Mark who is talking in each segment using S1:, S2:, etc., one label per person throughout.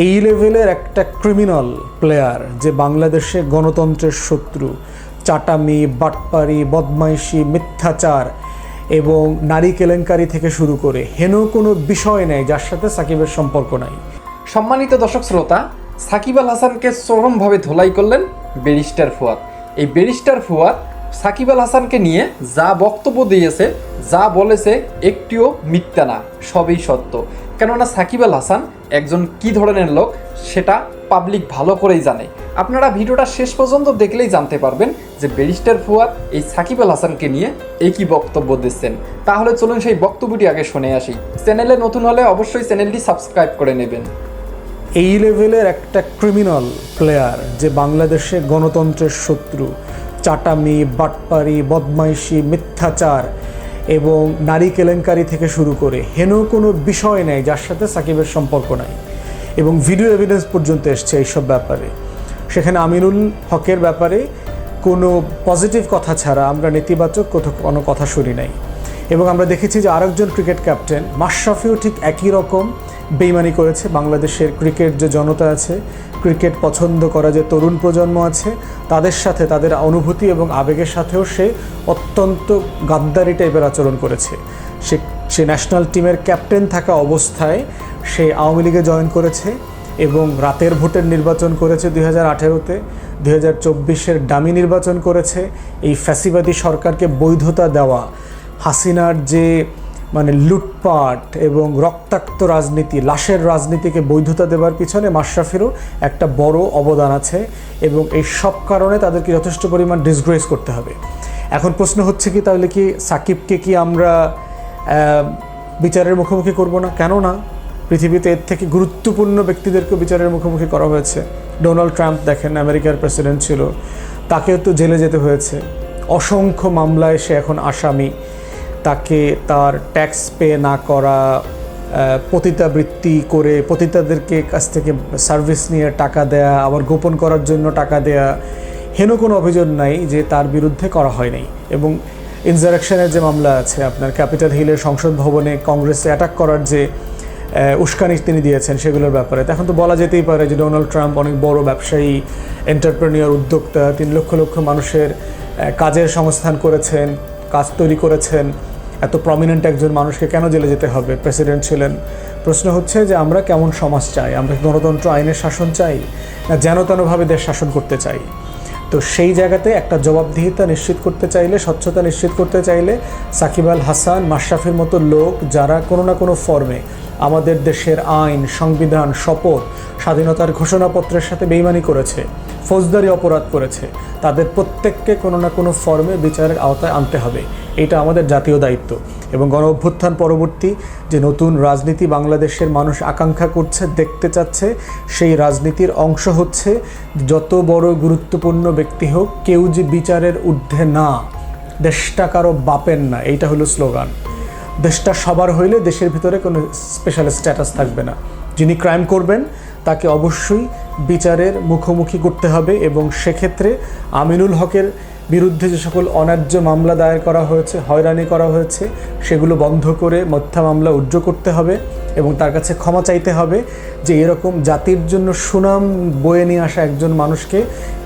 S1: এই লেভেলের একটা ক্রিমিনাল প্লেয়ার যে বাংলাদেশে গণতন্ত্রের শত্রু, চাটামি, বাটপারি, বদমাইশি, মিথ্যাচার এবং নারী কেলেঙ্কারি থেকে শুরু করে হেন কোনো বিষয় নেই যার সাথে সাকিবের সম্পর্ক নাই।
S2: সম্মানিত দর্শক শ্রোতা, সাকিব আল হাসানকে চরমভাবে ধোলাই করলেন ব্যারিস্টার ফুয়াদ। এই ব্যারিস্টার ফুয়াদ সাকিব আল হাসানকে নিয়ে যা বক্তব্য দিয়েছে, যা বলেছে একটিও মিথ্যা না, সবই সত্য। কেননা সাকিব আল হাসান একজন কি ধরনের লোক সেটা পাবলিক ভালো করেই জানে। আপনারা ভিডিওটা শেষ পর্যন্ত দেখলেই জানতে পারবেন যে ব্যারিস্টার ফুয়াদ এই সাকিব আল হাসানকে নিয়ে একই বক্তব্য দিচ্ছেন। তাহলে চলুন সেই বক্তব্যটি আগে শুনে আসি। চ্যানেলে নতুন হলে অবশ্যই চ্যানেলটি সাবস্ক্রাইব করে নেবেন।
S1: এই লেভেলের একটা ক্রিমিনাল প্লেয়ার যে বাংলাদেশে গণতন্ত্রের শত্রু চাটামি, বাটপারি, বদমাইশি, মিথ্যাচার এবং নারী কেলেঙ্কারি থেকে শুরু করে হেন কোনো বিষয় নেই যার সাথে সাকিবের সম্পর্ক নাই এবং ভিডিও এভিডেন্স পর্যন্ত এসছে এইসব ব্যাপারে। সেখানে আমিনুল হকের ব্যাপারে কোনো পজিটিভ কথা ছাড়া আমরা নেতিবাচক কোনো কথা শুনি নাই। এবং আমরা দেখেছি যে আরেকজন ক্রিকেট ক্যাপ্টেন মাশরাফিও ঠিক একই রকম। বেইমানি করেছে। বাংলাদেশের ক্রিকেট যে জনতা আছে, ক্রিকেট পছন্দ করা যে তরুণ প্রজন্ম আছে, তাদের সাথে তাদের অনুভূতি এবং আবেগের সাথেও সে অত্যন্ত গাদ্দারি টাইপের আচরণ করেছে। সে সে ন্যাশনাল টিমের ক্যাপ্টেন থাকা অবস্থায় সে আওয়ামী লীগে জয়েন করেছে এবং রাতের ভোটের নির্বাচন করেছে দুই হাজার আঠেরোতে, দুই হাজার চব্বিশের ডামি নির্বাচন করেছে। এই ফ্যাসিবাদী সরকারকে বৈধতা দেওয়া, হাসিনার যে মানে লুটপাট এবং রক্তাক্ত রাজনীতি, লাশের রাজনীতিকে বৈধতা দেওয়ার পিছনে মাশরাফিরও একটা বড় অবদান আছে এবং এই সব কারণে তাদেরকে যথেষ্ট পরিমাণ ডিসগ্রেস করতে হবে। এখন প্রশ্ন হচ্ছে কি, তাহলে কি সাকিবকে কি আমরা বিচারের মুখোমুখি করব না? কেন না পৃথিবীতে এর থেকে গুরুত্বপূর্ণ ব্যক্তিদেরকে বিচারের মুখোমুখি করা হয়েছে। ডোনাল্ড ট্রাম্প দেখেন, আমেরিকার প্রেসিডেন্ট ছিল, তাকেও তো জেলে যেতে হয়েছে। অসংখ্য মামলায় সে এখন আসামি। তাকে তার ট্যাক্স পে না করা পতিতাবৃত্তি করে পতিতাদেরকে কাছ থেকে সার্ভিস নিয়ে টাকা দেয়া, আবার গোপন করার জন্য টাকা দেয়া, হেন কোনো অভিযোগ নাই যে তার বিরুদ্ধে করা হয় নাই এবং ইনজারেকশনের যে মামলা আছে, আপনার ক্যাপিটাল হিলের সংসদ ভবনে কংগ্রেসে অ্যাটাক করার যে উস্কানি তিনি দিয়েছেন সেগুলোর ব্যাপারে। এখন তো বলা যেতেই পারে যে ডোনাল্ড ট্রাম্প অনেক বড় ব্যবসায়ী এন্টারপ্রেনিয়র উদ্যোক্তা, তিন লক্ষ লক্ষ মানুষের কাজের সংস্থান করেছেন, কাজ তৈরি করেছেন। এত প্রমিনেন্ট একজন মানুষকে কেন জেলে যেতে হবে? প্রেসিডেন্ট ছিলেন। প্রশ্ন হচ্ছে যে আমরা কেমন সমাজ চাই? আমরা গণতন্ত্র, আইনের শাসন চাই? না যেন তেনভাবে দেশ শাসন করতে চাই? তো সেই জায়গাতে একটা জবাবদিহিতা নিশ্চিত করতে চাইলে, স্বচ্ছতা নিশ্চিত করতে চাইলে সাকিব আল হাসান মাশরাফির মতো লোক যারা কোনো না কোনো ফর্মে আমাদের দেশের আইন, সংবিধান, শপথ, স্বাধীনতার ঘোষণাপত্রের সাথে বেইমানি করেছে, ফৌজদারি অপরাধ করেছে, তাদের প্রত্যেককে কোনো না কোনো ফর্মে বিচারের আওতায় আনতে হবে। এটা আমাদের জাতীয় দায়িত্ব। এবং গণ অভ্যুত্থান পরবর্তী যে নতুন রাজনীতি বাংলাদেশের মানুষ আকাঙ্ক্ষা করছে, দেখতে চাচ্ছে, সেই রাজনীতির অংশ হচ্ছে যত বড় গুরুত্বপূর্ণ ব্যক্তি হোক, কেউ যে বিচারের ঊর্ধ্বে না দেশটা কারও বাপের না, এইটা হলো স্লোগান। দেশটা সবার হইলে দেশের ভিতরে কোনো স্পেশাল স্ট্যাটাস থাকবে না। যিনি ক্রাইম করবেন, তাকে অবশ্যই বিচারের মুখোমুখি করতে হবে এবং সেক্ষেত্রে আমিনুল হকের বিরুদ্ধে যে সকল অন্যায্য মামলা দায়ের করা হয়েছে, হয়রানি করা হয়েছে, সেগুলো বন্ধ করে মথ্যা মামলা উজ্জ্ব করতে হবে এবং তার কাছে ক্ষমা চাইতে হবে যে এরকম জাতির জন্য সুনাম বয়ে নিয়ে আসা একজন মানুষকে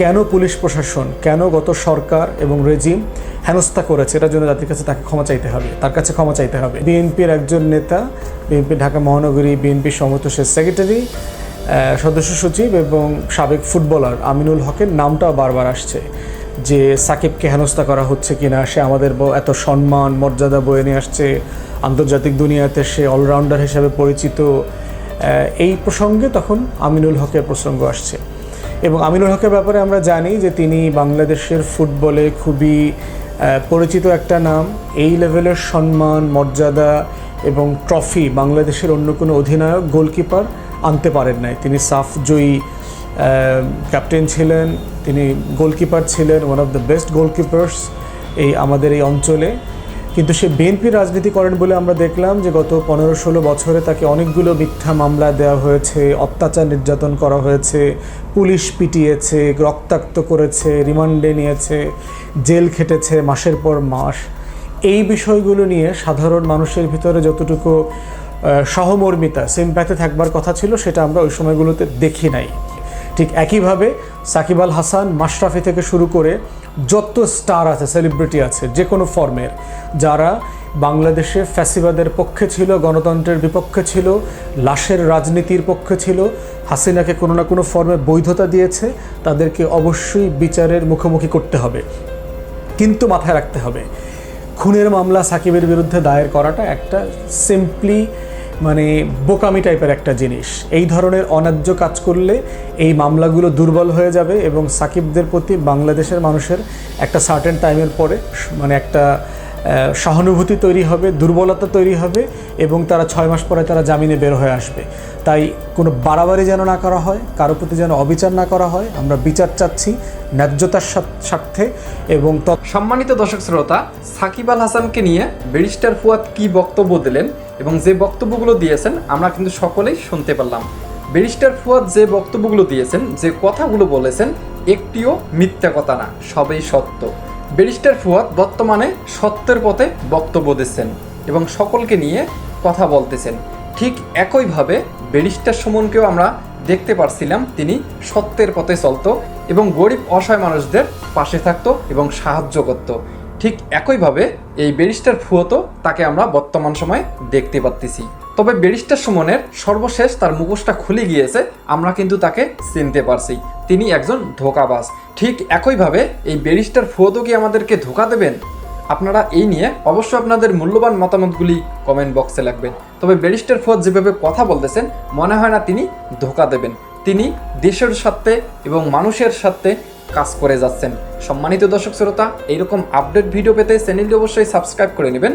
S1: কেন পুলিশ প্রশাসন, কেন গত সরকার এবং রেজিম হেনস্থা করেছে? এটার জন্য জাতির কাছে তাকে ক্ষমা চাইতে হবে, তার কাছে ক্ষমা চাইতে হবে। বিএনপির একজন নেতা, বিএনপি ঢাকা মহানগরী বিএনপি সমতসের সেক্রেটারি সদস্য সচিব এবং সাবেক ফুটবলার আমিনুল হকের নামটাও বারবার আসছে। যে সাকিবকে হেনস্থা করা হচ্ছে কি না সে আমাদের এত সম্মান, মর্যাদা বয়ে নিয়ে আসছে, আন্তর্জাতিক দুনিয়াতে সে অলরাউন্ডার হিসেবে পরিচিত এই প্রসঙ্গে তখন আমিনুল হকের প্রসঙ্গ আসছে। এবং আমিনুল হকের ব্যাপারে আমরা জানি যে তিনি বাংলাদেশের ফুটবলে খুবই পরিচিত একটা নাম। এই লেভেলের সম্মান, মর্যাদা এবং ট্রফি বাংলাদেশের অন্য কোনো অধিনায়ক গোলকিপার আনতে পারেন নাই। তিনি সাফ জয়ী ক্যাপ্টেন ছিলেন। তিনি গোলকিপার ছিলেন one of the best goalkeepers এই আমাদের এই অঞ্চলে। কিন্তু সে বিএনপি রাজনীতি করেন বলে আমরা দেখলাম যে গত পনেরো ষোলো বছরে তাকে অনেকগুলো মিথ্যা মামলা দেওয়া হয়েছে, অত্যাচার নির্যাতন করা হয়েছে, পুলিশ পিটিয়েছে, রক্তাক্ত করেছে, রিমান্ডে নিয়েছে, জেল খেটেছে মাসের পর মাস। এই বিষয়গুলো নিয়ে সাধারণ মানুষের ভিতরে যতটুকু সহমর্মিতা সিম্প্যাথে থাকবার কথা ছিল, সেটা আমরা ওই সময়গুলোতে দেখি নাই। ঠিক একইভাবে সাকিব আল হাসান মাশরাফি থেকে শুরু করে যত স্টার আছে সেলিব্রিটি আছে যে কোনো ফর্মের যারা বাংলাদেশে ফ্যাসিবাদের পক্ষে ছিল, গণতন্ত্রের বিপক্ষে ছিল, লাশের রাজনীতির পক্ষে ছিল, হাসিনাকে কোনো না কোনো ফর্মে বৈধতা দিয়েছে, তাদেরকে অবশ্যই বিচারের মুখোমুখি করতে হবে। কিন্তু মাথায় রাখতে হবে, খুনের মামলা সাকিবের বিরুদ্ধে দায়ের করাটা একটা সিম্পলি মানে বোকামি টাইপের একটা জিনিস। এই ধরনের অন্যায্য কাজ করলে এই মামলাগুলো দুর্বল হয়ে যাবে এবং সাকিবদের প্রতি বাংলাদেশের মানুষের একটা সার্টেন টাইমের পরে মানে একটা সহানুভূতি তৈরি হবে, দুর্বলতা তৈরি হবে এবং তারা ছয় মাস পরে তারা জামিনে বের হয়ে আসবে। তাই কোনো বাড়াবাড়ি যেন না করা হয়, কারও প্রতি যেন অবিচার না করা হয়, আমরা বিচার চাচ্ছি ন্যায্যতার স্বার্থ- এবং
S2: সম্মানিত দর্শক শ্রোতা, সাকিব আল হাসানকে নিয়ে ব্যারিস্টার ফুয়াদ কি বক্তব্য দিলেন এবং যে বক্তব্যগুলো দিয়েছেন আমরা কিন্তু সকলেই শুনতে পারলাম। ব্যারিস্টার ফুয়াদ যে বক্তব্যগুলো দিয়েছেন, যে কথাগুলো বলেছেন, একটিও মিথ্যা কথা না, সবই সত্য। ব্যারিস্টার ফুয়াদ বর্তমানে সত্যের পথে বক্তব্য দিচ্ছেন এবং সকলকে নিয়ে কথা বলতেছেন। ঠিক একইভাবে ব্যারিস্টার সুমনকেও আমরা দেখতে পারছিলাম, তিনি সত্যের পথে চলত এবং গরিব অসহায় মানুষদের পাশে থাকতো এবং সাহায্য করত। ঠিক একইভাবে এই ব্যারিস্টার ফুয়তো তাকে আমরা বর্তমান সময়ে দেখতে পাচ্ছি তবে ব্যারিস্টার সুমনের সর্বশেষ তার মুখোশটা খুলে গিয়েছে, আমরা কিন্তু তাকে চিনতে পারছি। তিনি একজন ধোকাবাজ। ঠিক একইভাবে এই ব্যারিস্টার ফুয়তো কি আমাদেরকে ধোকা দেবেন? আপনারা এই নিয়ে অবশ্যই আপনাদের মূল্যবান মতামতগুলি কমেন্ট বক্সে লাগবেন তবে ব্যারিস্টার ফোয়াদ যেভাবে কথা বলতেছেন, মনে হয় না তিনি ধোকা দেবেন। তিনি দেশের স্বার্থে এবং মানুষের স্বার্থে কাজ করে যাচ্ছেন। সম্মানিত দর্শক শ্রোতা, এইরকম আপডেট ভিডিও পেতে চ্যানেলটি অবশ্যই সাবস্ক্রাইব করে নেবেন।